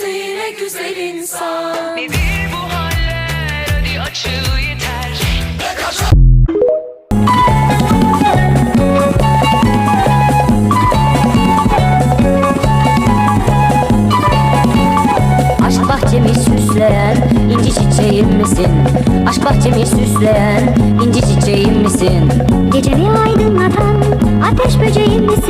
ne güzel insan Nedir bu haller hadi açıl yeter Aşk bahçemi süsleyen inci çiçeğim misin? Aşk bahçemi süsleyen inci çiçeğim misin? Gecemi aydınlatan ateş böceğim misin?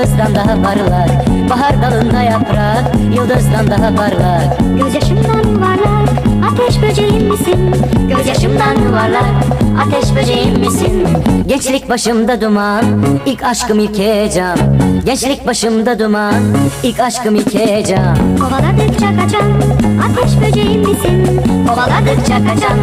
Yıldızdan daha parlak. Bahar dalında yaprak, yıldızdan daha parlak. Gözyaşımdan yuvarlak ateş böceğim misin? Gözyaşımdan yuvarlak ateş böceğim misin? Gençlik başımda duman ilk aşkım ilk heyecan Gençlik başımda duman ilk aşkım ilk heyecan Kovaladıkça kaçan ateş böceğim misin? Kovaladıkça kaçan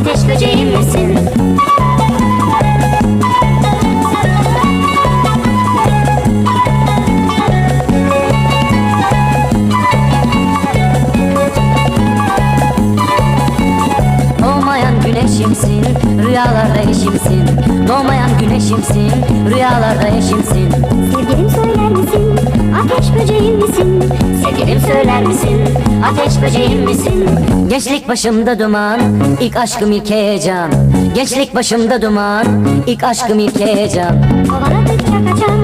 ateş böceğim misin? Güneşimsin, rüyalarda eşimsin Doğmayan güneşimsin, rüyalarda eşimsin Sevgilim söyler misin? Ateş böceğim misin? Sevgilim söyler misin? Ateş böceğim misin? Gençlik başımda duman, ilk aşkım ilk heyecan. Gençlik başımda duman, ilk aşkım ilk heyecan. Kovaladıkça kaçan